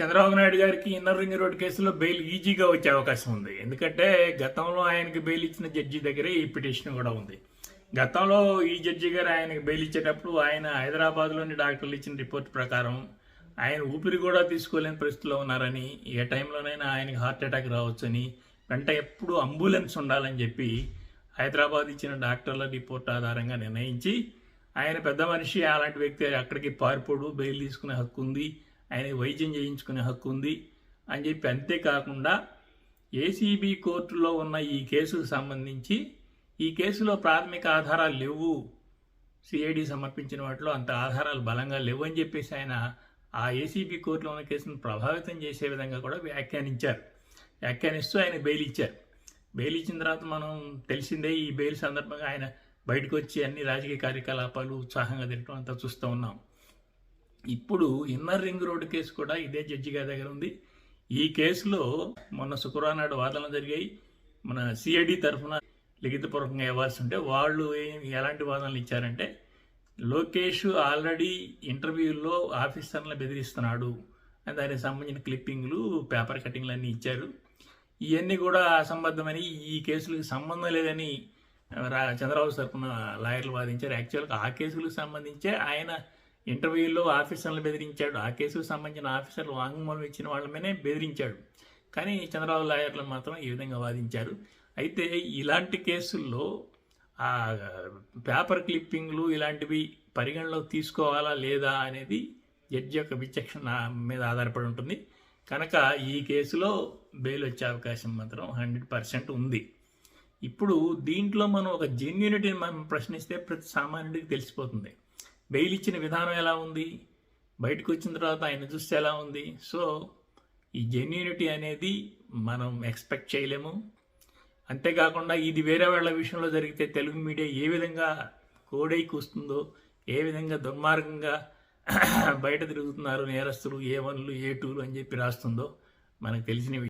చంద్రబాబు నాయుడు గారికి inner ring road కేసులో bail ఈజీగా వచ్చే అవకాశం ఉంది. ఎందుకంటే గతంలో ఆయనకి బెయిల్ ఇచ్చిన జడ్జి దగ్గరే ఈ పిటిషన్ కూడా ఉంది. గతంలో ఈ జడ్జి గారు ఆయనకి బెయిల్ ఇచ్చేటప్పుడు ఆయన హైదరాబాద్లోని డాక్టర్లు ఇచ్చిన రిపోర్ట్ ప్రకారం ఆయన ఊపిరి కూడా తీసుకోలేని పరిస్థితిలో ఉన్నారని ఏ టైంలోనైనా ఆయనకి హార్ట్ అటాక్ రావచ్చని వెంట ఎప్పుడు అంబులెన్స్ ఉండాలని చెప్పి హైదరాబాద్ ఇచ్చిన డాక్టర్ల రిపోర్ట్ ఆధారంగా నిర్ణయించి ఆయన పెద్ద మనిషి అలాంటి వ్యక్తి అక్కడికి పారిపోడు బెయిల్ తీసుకునే హక్కు ఉంది ఆయన వైద్యం చేయించుకునే హక్కు ఉంది అని చెప్పి అంతేకాకుండా ఏసీబీ కోర్టులో ఉన్న ఈ కేసుకు సంబంధించి ఈ కేసులో ప్రాథమిక ఆధారాలు లేవు. సిఐడి సమర్పించిన వాటిలో అంత ఆధారాలు బలంగా లేవు అని చెప్పేసి ఆయన ఆ ఏసీబీ కోర్టులో ఉన్న కేసును ప్రభావితం చేసే విధంగా కూడా వ్యాఖ్యానించారు. వ్యాఖ్యానిస్తూ ఆయన బెయిల్ ఇచ్చారు. బెయిల్ ఇచ్చిన తర్వాత మనం తెలిసిందే ఈ బెయిల్ సందర్భంగా ఆయన బయటకు వచ్చి అన్ని రాజకీయ కార్యకలాపాలు ఉత్సాహంగా తిరగడం అంతా చూస్తూ ఉన్నాం. ఇప్పుడు ఇన్నర్ రింగ్ రోడ్డు కేసు కూడా ఇదే జడ్జి గారి దగ్గర ఉంది. ఈ కేసులో మొన్న శుక్రవారం నాడు వాదనలు జరిగాయి. మన సిఐడి తరఫున లిఖితపూర్వకంగా ఇవ్వాల్సి ఉంటే వాళ్ళు ఎలాంటి వాదనలు ఇచ్చారంటే లోకేష్ ఆల్రెడీ ఇంటర్వ్యూల్లో ఆఫీసర్లను బెదిరిస్తున్నాడు అని దానికి సంబంధించిన క్లిప్పింగ్లు పేపర్ కటింగ్లు అన్నీ ఇచ్చారు. ఇవన్నీ కూడా అసంబద్ధమని ఈ కేసులకు సంబంధం లేదని రా చంద్రబాబు తరఫున లాయర్లు వాదించారు. యాక్చువల్గా ఆ కేసులకు సంబంధించే ఆయన ఇంటర్వ్యూలో ఆఫీసర్లు బెదిరించాడు. ఆ కేసుకు సంబంధించిన ఆఫీసర్లు వాంగ్మూలం ఇచ్చిన వాళ్ళమనే బెదిరించాడు. కానీ చంద్రబాబు లాయర్లు మాత్రం ఈ విధంగా వాదించారు. అయితే ఇలాంటి కేసుల్లో ఆ పేపర్ క్లిప్పింగ్లు ఇలాంటివి పరిగణలోకి తీసుకోవాలా లేదా అనేది జడ్జి యొక్క విచక్షణ మీద ఆధారపడి ఉంటుంది. కనుక ఈ కేసులో బెయిల్ వచ్చే అవకాశం మాత్రం హండ్రెడ్ పర్సెంట్ ఉంది. ఇప్పుడు దీంట్లో మనం ఒక జెన్యూనిటీని మనం ప్రశ్నిస్తే ప్రతి సామాన్యుడికి తెలిసిపోతుంది. బెయిల్ ఇచ్చిన విధానం ఎలా ఉంది? బయటకు వచ్చిన తర్వాత ఆయన చూస్తే ఎలా ఉంది? సో ఈ జెన్యూనిటీ అనేది మనం ఎక్స్పెక్ట్ చేయలేము. అంతేకాకుండా ఇది వేరే వాళ్ళ విషయంలో జరిగితే తెలుగు మీడియా ఏ విధంగా కోడై కూస్తుందో ఏ విధంగా దుర్మార్గంగా బయట తిరుగుతున్నారు నేరస్తులు ఏ వన్లు ఏ టూలు అని చెప్పి రాస్తుందో మనకు తెలిసిన